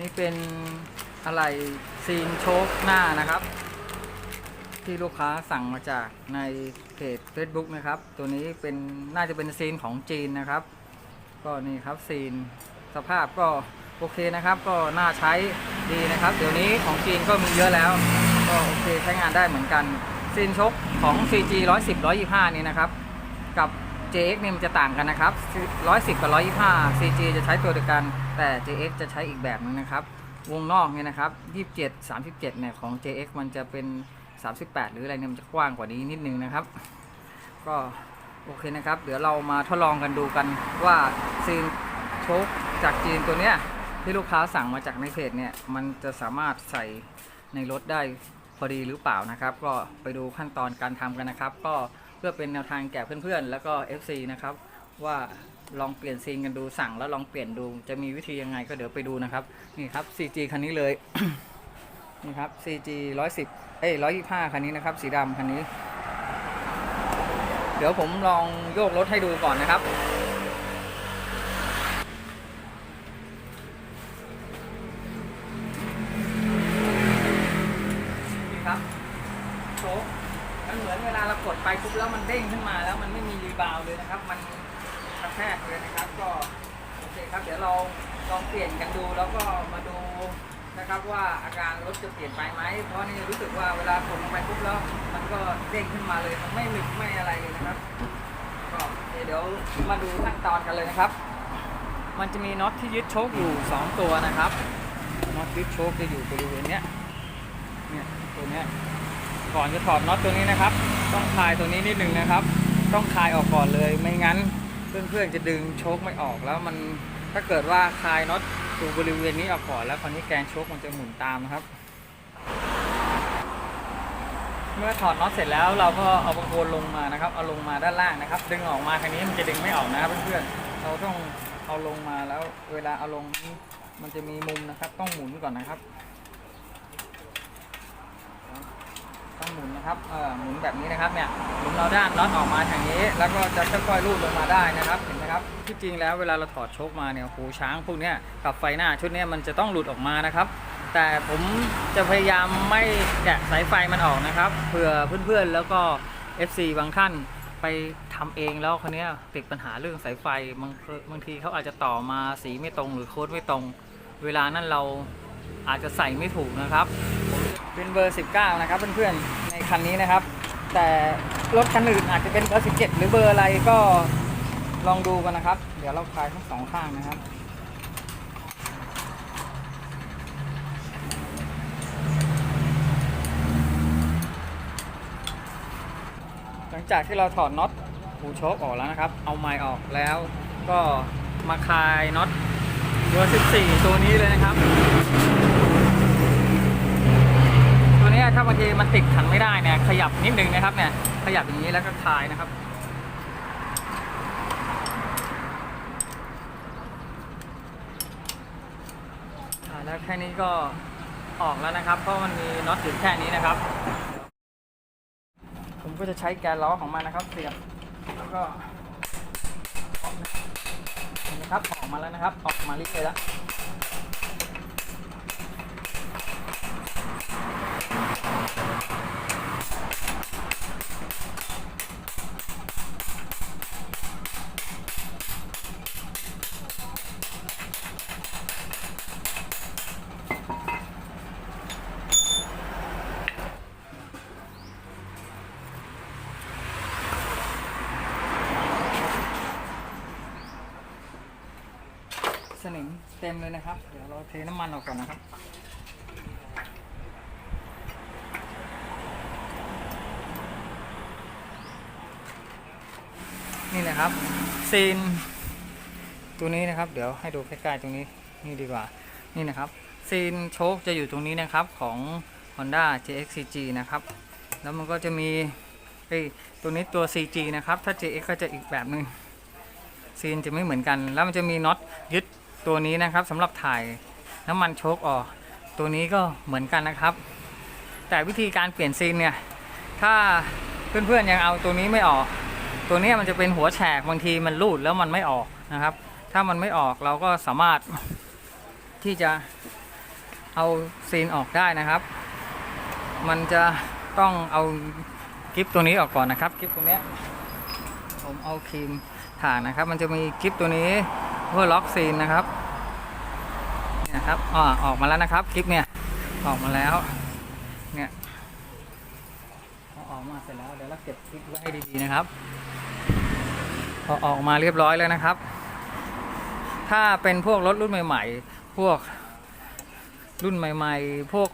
นี่เป็นอะไรซีนโชคหน้านะครับ ที่ลูกค้าสั่งมาจากในเพจ Facebook นะครับ ตัวนี้เป็นน่าจะเป็นซีนของจีนนะครับ ก็นี่ครับซีนสภาพก็โอเคนะครับ ก็น่าใช้ดีนะครับ เดี๋ยวนี้ของจีนก็มีเยอะแล้ว ก็โอเคใช้งานได้เหมือนกันซีนชกของ CG 110 125 นี่นะครับ กับ JX เนี่ยมันจะต่างกันนะครับ 110 กับ 125 CG จะใช้ตัวเดียวกัน แต่ JX จะใช้อีกแบบนึงนะครับ วงนอกเนี่ยนะครับ 27 37 เนี่ยของ JX มันจะเป็น 38 หรืออะไรเนี่ยมันจะกว้างกว่านี้นิดนึงนะครับ ก็โอเคนะครับ เดี๋ยวเรามาทดลองกันดูกันว่าซีนโชคจากจีนตัวเนี้ยที่ลูกค้าสั่งมาจากในเพจเนี่ย มันจะสามารถใส่ในรถได้พอดีหรือเปล่านะครับ ก็ไปดูขั้นตอนการทำกันนะครับ ก็ เพื่อเป็นแนวทางแก่เพื่อนๆ แล้วก็ FC นะครับ ว่าลองเปลี่ยนซีนกันดูสั่งแล้วลองเปลี่ยนดูจะมีวิธียังไงก็เดี๋ยวไปดูนะครับ นี่ครับ CG คันนี้เลย นี่ครับ CG 110 เอ้ย125 คันนี้นะครับ สีดำคันนี้ เดี๋ยวผมลองโยกรถให้ดูก่อนนะครับนี่ครับโชค มันเหมือนเวลาเรากดไปปุ๊บแล้วมันเด้งขึ้นมาแล้วมันไม่มีรีบาวเลยนะครับ มันกระแทกเลยนะครับ ก็โอเคครับ เดี๋ยวเราลองเปลี่ยนกันดูแล้วก็มาดูนะครับว่าอาการรถจะเปลี่ยนไปไหม เพราะนี่รู้สึกว่าเวลากดลงไปปุ๊บแล้วมันก็เด้งขึ้นมาเลย มันไม่หนึบไม่อะไรเลยนะครับ ก็เคเดี๋ยวมาดูขั้นตอนกันเลยนะครับ มันจะมีน็อตที่ยึดโชคอยู่ 2 ตัวนะครับ น็อตยึดโชคจะอยู่บริเวณเนี้ย เนี่ยตัวเนี้ย ก่อนจะถอดน็อตตัวนี้นะครับ ต้องคลายตัวนี้นิดนึงนะครับ ต้องคลายออกก่อนเลยไม่งั้นเพื่อนๆจะดึงโชคไม่ออกแล้วมันถ้าเกิดว่าคลายน็อตตัวบริเวณนี้ออกก่อนแล้วคราวนี้แกนโชคมันจะหมุนตามนะครับ เมื่อถอดน็อตเสร็จแล้วเราก็เอาโคนลงมานะครับ เอาลงมาด้านล่างนะครับ ดึงออกมาครั้นี้มันจะดึงไม่ออกนะครับเพื่อนๆเราต้องเอาลงมาแล้วเวลาเอาลงมันจะมีมุมนะครับ ต้องหมุนก่อนนะครับ ต้อง หมุนนะครับเออหมุนแบบนี้นะครับเนี่ยหมุนเราด้านน็อตออกมาทางนี้ แล้วก็จะค่อยๆรูดลงมาได้นะครับเห็นไหมครับที่จริงแล้วเวลาเราถอดโชคมาเนี่ยหูช้างพวกเนี้ยกับไฟหน้าชุดเนี้ยมันจะต้องหลุดออกมานะครับแต่ผมจะพยายามไม่แกะสายไฟมันออกนะครับเผื่อเพื่อนๆแล้วก็ FC บางท่านไปทำเองแล้วคนนี้ยติดปัญหาเรื่องสายไฟบางบางทีเขาอาจจะต่อมาสีไม่ตรงหรือโค้ดไม่ตรง เวลานั้นเราอาจจะใส่ไม่ถูกนะครับ เป็นเบอร์ 19 นะครับเพื่อนๆ ในคันนี้นะครับ แต่รถคันอื่นอาจจะเป็นเบอร์17 หรือเบอร์อะไรก็ลองดูกันนะครับ เดี๋ยวเราคลายทั้งสองข้างนะครับหลังจากที่เราถอดน็อตหูโชคออกแล้วนะครับ เอาไม้ออกแล้วก็มาคลายน็อตเบอร์14 ตัวนี้เลยนะครับ ตัวเนี้ย ถ้าบางทีมันติดขันไม่ได้เนี่ยขยับนิดนึงนะครับเนี่ยขยับอย่างนี้แล้วก็คลายนะครับแล้วแค่นี้ก็ออกแล้วนะครับ เพราะมันมีน็อตอยู่แค่นี้นะครับ ผมก็จะใช้แกนล้อของมันนะครับ เสียบแล้วก็เห็นไหมครับออกมาแล้วนะครับ ออกมาลิบเลยแล้ว สนิมเต็มเลยนะครับ เดี๋ยวเราเทน้ำมันออกก่อนนะครับ นี่นะครับซีนตัวนี้นะครับ เดี๋ยวให้ดูใกล้ๆตรงนี้นี่ดีกว่านี่นะครับซีนโชคจะอยู่ตรงนี้นะครับของ Honda JXCG นะครับ แล้วมันก็จะมีเอ้ตัวนี้ตัว CG นะครับ ถ้า JX ก็จะอีกแบบหนึ่งซีนจะไม่เหมือนกัน แล้วมันจะมีน็อตยึดตัวนี้นะครับสำหรับถ่ายน้ำมันโชคออก ตัวนี้ก็เหมือนกันนะครับ แต่วิธีการเปลี่ยนซีนเนี่ย ถ้าเพื่อนๆยังเอาตัวนี้ไม่ออก ตัวนี้มันจะเป็นหัวแฉกบางทีมันรูดแล้วมันไม่ออกนะครับ ถ้ามันไม่ออกเราก็สามารถที่จะเอาซีนออกได้นะครับ มันจะต้องเอากิฟตัวนี้ออกก่อนนะครับกิฟตัวนี้ผมเอาครีมถ่านนะครับ มันจะมีกิฟตัวนี้เพื่อล็อกซีนนะครับเนี่ยครับอ่าออกมาแล้วนะครับกิฟเนี่ยออกมาแล้วเนี่ย มาเสร็จแล้วเดี๋ยวเราเก็บกิฟไว้ให้ดีๆนะครับ พอออกมาเรียบร้อยแล้วนะครับ ถ้าเป็นพวกรถรุ่นใหม่ ๆ พวกรุ่นใหม่ ๆ พวก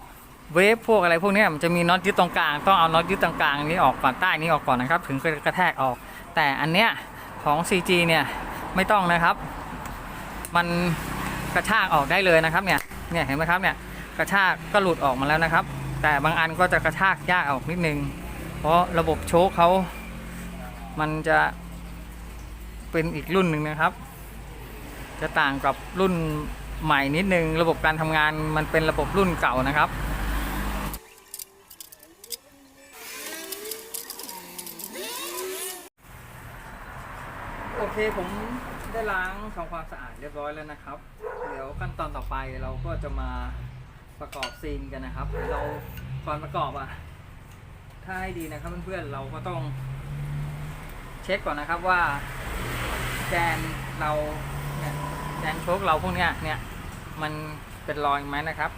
เวฟพวกอะไรพวกนี้มันจะมีน็อตยึดตรงกลางต้องเอาน็อตยึดตรงกลางนี้ออกก่อนใต้นี้ออกก่อนนะครับ ถึงจะกระแทกออก แต่อันเนี้ยของ CG เนี่ยไม่ต้องนะครับ มันกระชากออกได้เลยนะครับเนี่ยเนี่ยเห็นไหมครับเนี่ยกระชากก็หลุดออกมาแล้วนะครับ แต่บางอันก็จะกระชากยากออกนิดนึง เพราะระบบโชคเขามันจะเป็นอีกรุ่นหนึ่งนะครับ จะต่างกับรุ่นใหม่นิดนึง ระบบการทำงานมันเป็นระบบรุ่นเก่านะครับโอเคผมได้ล้างทำความสะอาดเรียบร้อยแล้วนะครับ เดี๋ยวขั้นตอนต่อไปเราก็จะมาประกอบซีนกันนะครับเดี๋ยวเราก่อนประกอบอะ ถ้าให้ดีนะครับเพื่อนๆเราก็ต้อง เช็คก่อนนะครับว่าแกนเราเนี่ยแกนโชคเราพวกเนี้ยเนี่ยมันเป็นรอยไหมนะครับ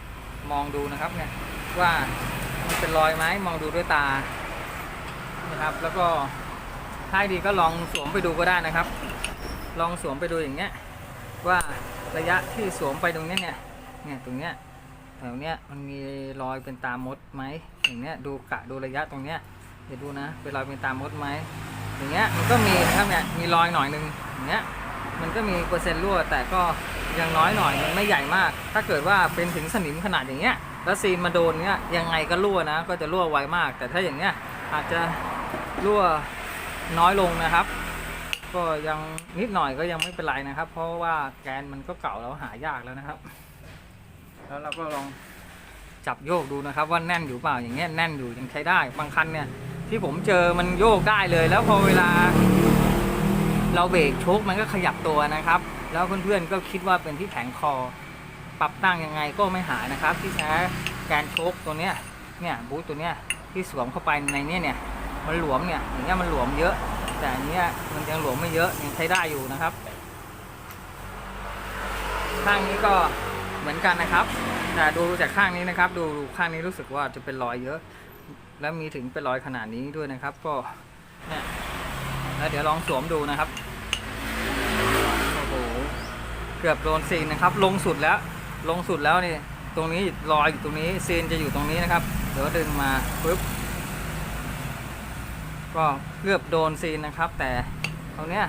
มองดูนะครับเนี่ยว่ามันเป็นรอยไหมมองดูด้วยตานะครับ แล้วก็ถ้าให้ดีก็ลองสวมไปดูก็ได้นะครับ ลองสวมไปดูอย่างเงี้ยว่าระยะที่สวมไปตรงเนี้ยเนี่ยเนี่ยตรงเนี้ยแถวเนี้ยมันมีรอยเป็นตามดไหม อย่างเนี้ยดูกะดูระยะตรงเนี้ยเดี๋ยวดูนะเป็นรอยเป็นตามมดไหมอย่างเงี้ยมันก็มีนะครับเนี่ยมีรอยหน่อยหนึงอย่างเงี้ยมันก็มีเปอร์เซ็นต์รั่ว แต่ก็ยังน้อยหน่อยมันไม่ใหญ่มาก ถ้าเกิดว่าเป็นถึงสนิมขนาดอย่างเงี้ยแล้วซีนมาโดนเงี้ยยังไงก็รั่วนะ ก็จะรั่วไวมาก แต่ถ้าอย่างเงี้ยอาจจะรั่วน้อยลงนะครับ ก็ยังนิดหน่อยก็ยังไม่เป็นไรนะครับ เพราะว่าแกนมันก็เก่าแล้วหายากแล้วนะครับ แล้วเราก็ลอง จับโยกดูนะครับว่าแน่นอยู่เปล่าอย่างเงี้ยแน่นอยู่ยังใช้ได้บางคันเนี่ยที่ผมเจอมันโยกได้เลย แล้วพอเวลา เราเบรกชคมันก็ขยับตัวนะครับ แล้วเพื่อนๆก็คิดว่าเป็นที่แผงคอ ปรับตั้งยังไงก็ไม่หายนะครับ ที่แท้แกนชคตัวเนี้ยเนี่ยบูทตัวเนี้ยที่สวมเข้าไปในเนี้ยเนี่ยมันหลวมเนี่ยอย่างเงี้ยมันหลวมเยอะ แต่อันเนี้ยมันยังหลวมไม่เยอะยังใช้ได้อยู่นะครับข้างนี้ก็เหมือนกันนะครับ แต่ดูจากข้างนี้นะครับ ดูข้างนี้รู้สึกว่าจะเป็นรอยเยอะ แล้วมีถึงเป็นรอยขนาดนี้ด้วยนะครับ ก็เนี่ยแล้วเดี๋ยวลองสวมดูนะครับโอ้โหเกือบโดนซีนนะครับ ลงสุดแล้ว ลงสุดแล้วนี่ตรงนี้รอยอยู่ตรงนี้ซีนจะอยู่ตรงนี้นะครับ เดี๋ยวดึงมาปุ๊บก็เกือบโดนซีนนะครับ แต่ตรงเนี้ย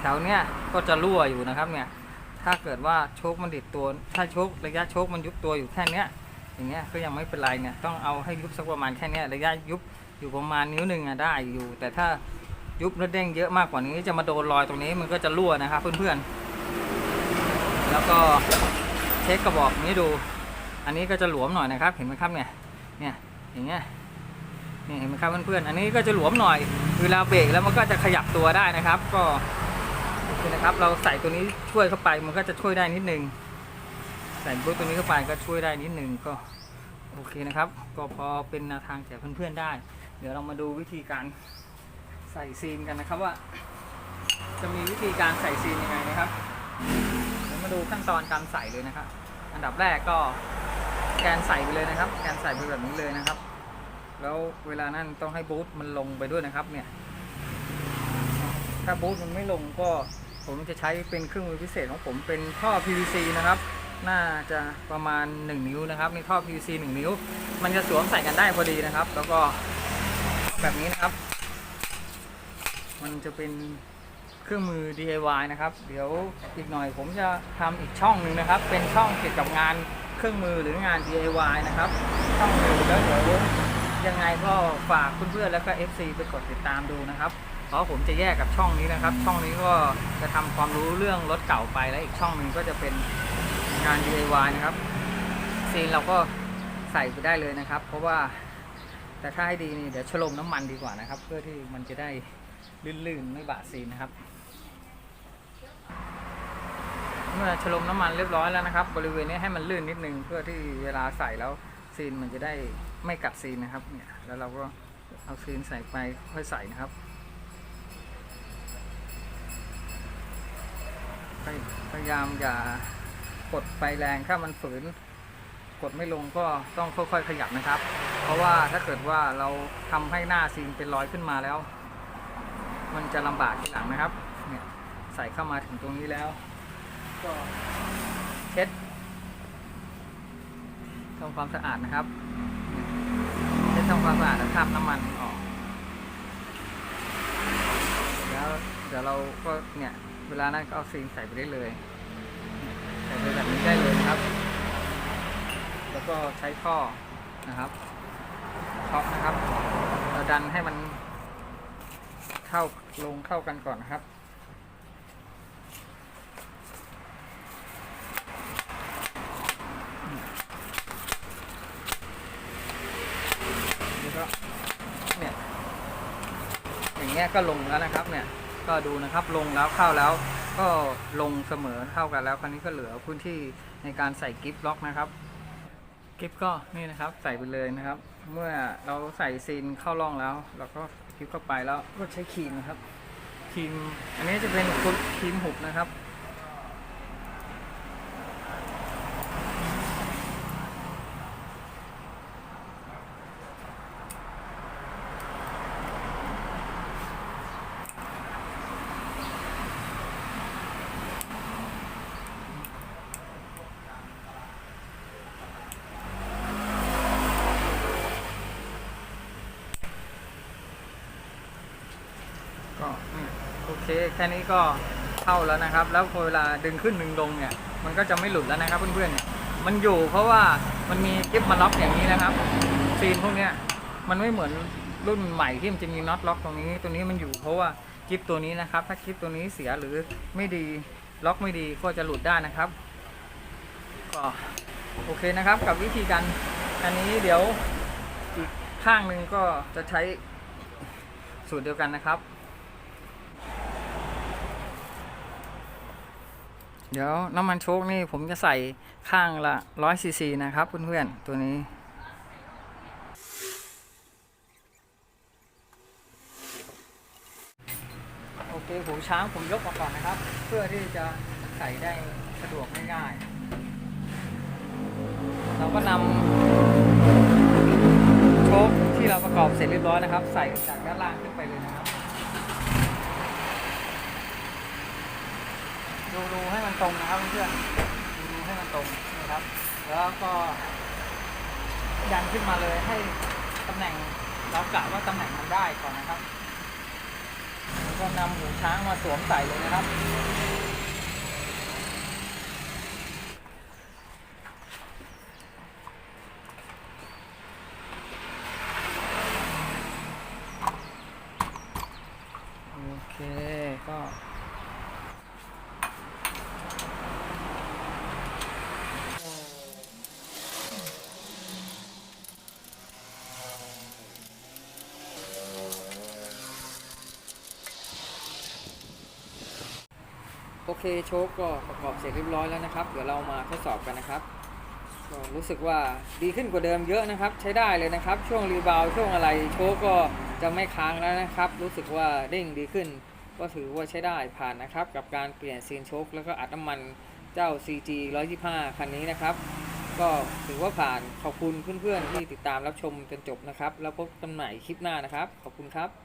แถวเนี้ยก็จะรั่วอยู่นะครับเนี่ย ถ้าเกิดว่าโชคมันดิดตัว ถ้าโชคระยะโชคมันยุบตัวอยู่แค่เนี้ยอย่างเงี้ยก็ยังไม่เป็นไรเนี่ยต้องเอาให้ยุบสักประมาณแค่เนี้ยระยะยุบอยู่ประมาณนิ้วหนึ่งอะได้อยู่ แต่ถ้ายุบแล้วเด้งเยอะมากกว่านี้จะมาโดนรอยตรงนี้มันก็จะรั่วนะครับเพื่อนๆ แล้วก็เช็คกระบอกนี้ดู อันนี้ก็จะหลวมหน่อยนะครับ เห็นไหมครับเนี่ยเนี่ยอย่างเงี้ยนี่เห็นไหมครับเพื่อนๆ อันนี้ก็จะหลวมหน่อย เวลาเบรกแล้วมันก็จะขยับตัวได้นะครับ ก็ นะครับ เราใส่ตัวนี้ช่วยเข้าไปมันก็จะช่วยได้นิดนึงใส่บลูตัวนี้เข้าไปก็ช่วยได้นิดนึงก็โอเคนะครับ ก็พอเป็นแนวทางแก่เพื่อนๆได้ เดี๋ยวเรามาดูวิธีการใส่ซีนกันนะครับว่า จะมีวิธีการใส่ซีนยังไงนะครับเดี๋ยวมาดูขั้นตอนการใส่เลยนะครับ อันดับแรกก็แกนใส่ไปเลยนะครับ แกนใส่ไปแบบนี้เลยนะครับ แล้วเวลานั้นต้องให้บูทมันลงไปด้วยนะครับเนี่ยถ้าบูทมันไม่ลงก็ ผมจะใช้เป็นเครื่องมือพิเศษของผมเป็นท่อ PVC นะครับ น่าจะประมาณ 1 นิ้วนะครับในี่ท่อ PVC 1 นิ้ว มันจะสวมใส่กันได้พอดีนะครับ แล้วก็แบบนี้นะครับ มันจะเป็นเครื่องมือ DIY นะครับ เดี๋ยวอีกหน่อยผมจะทำอีกช่องหนึ่งนะครับ เป็นช่องเกี่ยวกับงานเครื่องมือหรืองาน DIY นะครับ ช่องหนึ่งแล้วเดี๋ยวยังไงก็ฝากเพื่อนๆแล้วก็ FC ไปกดติดตามดูนะครับ เพราะผมจะแยกกับช่องนี้นะครับ ช่องนี้ก็จะทำความรู้เรื่องรถเก่าไปแล้วอีกช่องหนึ่งก็จะเป็นงาน DIY นะครับซีนเราก็ใส่ไปได้เลยนะครับ เพราะว่าแต่ถ้าให้ดีนี่เดี๋ยวชโลมน้ำมันดีกว่านะครับ เพื่อที่มันจะได้ลื่นๆไม่บาดซีนนะครับ เมื่อฉลมน้ำมันเรียบร้อยแล้วนะครับ บริเวณนี้ให้มันลื่นนิดนึงเพื่อที่เวลาใส่แล้วซีนมันจะได้ไม่กัดซีนนะครับเนี่ยแล้วเราก็เอาซีนใส่ไปค่อยใส่นะครับ พยพยายามอย่ากดไฟแรงถ้ามันฝืน กดไม่ลงก็ต้องค่อยๆขยับนะครับ เพราะว่าถ้าเกิดว่าเราทำให้หน้าซีนเป็นรอยขึ้นมาแล้ว มันจะลำบากทีหลังนะครับเนี่ยใส่เข้ามาถึงตรงนี้แล้ว ก็เช็ดทำความสะอาดนะครับเช็ดทำความสะอาดแล้วคราบน้ำมันออก แล้วเดี๋ยวเราก็เนี่ย เวลานั้นก็เอาซีนใส่ไปได้เลย ใส่ไปแบบนี้ได้เลยนะครับ แล้วก็ใช้ท่อนะครับเคาะนะครับ เราดันให้มันเข้าลงเข้ากันก่อนนะครับแล้วก็เนี่ยอย่างเงี้ยก็ลงแล้วนะครับเนี่ย ก็ดูนะครับลงแล้วเข้าแล้วก็ลงเสมอเท่ากันแล้ว คราวนี้ก็เหลือพื้นที่ในการใส่กิฟต์ล็อกนะครับกิฟต์ก็นี่นะครับใส่ไปเลยนะครับ เมื่อเราใส่ซีนเข้าร่องแล้ว เราก็กิฟต์เข้าไปแล้วก็ใช้ครีมนะครับครีมอันนี้จะเป็นครีมหุบนะครับ ก็นี่โอ เคแค่นี้ก็เข้าแล้วนะครับ แล้วพอเวลาดึงขึ้นดึงลงเนี่ย มันก็จะไม่หลุดแล้วนะครับเพื่อนๆเนี่ยมันอยู่เพราะว่ามันมีกิฟมาล็อกอย่างนี้นะครับซีนพวกเนี้ยมันไม่เหมือนรุ่นใหม่ที่มันจะมีน็อตล็อกตรงนี้ ตัวนี้มันอยู่เพราะว่ากิฟตัวนี้นะครับ ถ้ากิฟตัวนี้เสียหรือไม่ดีล็อกไม่ดีก็จะหลุดได้นะครับก็โอเคนะครับ กับวิธีการอันนี้เดี๋ยวอีกข้างหนึ่งก็จะใช้สูตรเดียวกันนะครับ เดี๋ยวน้ำมันโชคนี่ผมจะใส่ข้างละ100ซีซีนะครับเพื่อนๆตัวนี้โอเคหูช้างผมยกมาก่อนนะครับ เพื่อที่จะใส่ได้สะดวกง่ายๆเราก็นำโชคที่เราประกอบเสร็จเรียบร้อยนะครับ ใส่จากด้านล่างขึ้นไปเลยนะครับ ดูดูให้ มันตรงนะครับเพื่อนๆดูให้มันตรงนะครับ แล้วก็ยันขึ้นมาเลยให้ตำแหน่งเรากะว่าตำแหน่งมันได้ก่อนนะครับแล้วก็นำหูช้างมาสวมใส่เลยนะครับ โอเคก็ โอ เคโชคก็ประกอบเสร็จเรียบร้อยแล้วนะครับ เดี๋ยวเรามาทดสอบกันนะครับก็รู้สึกว่าดีขึ้นกว่าเดิมเยอะนะครับ ใช้ได้เลยนะครับ ช่วงรีบาวช่วงอะไรโชคก็จะไม่ค้างแล้วนะครับ รู้สึกว่าเด้งดีขึ้น ก็ถือว่าใช้ได้ผ่านนะครับ กับการเปลี่ยนซีนโชคแล้วก็อัดน้ำมันเจ้า CG 125 คันนี้นะครับ ก็ถือว่าผ่านขอบคุณเพื่อนๆที่ติดตามรับชมจนจบนะครับ แล้วพบกันใหม่คลิปหน้านะครับ ขอบคุณครับ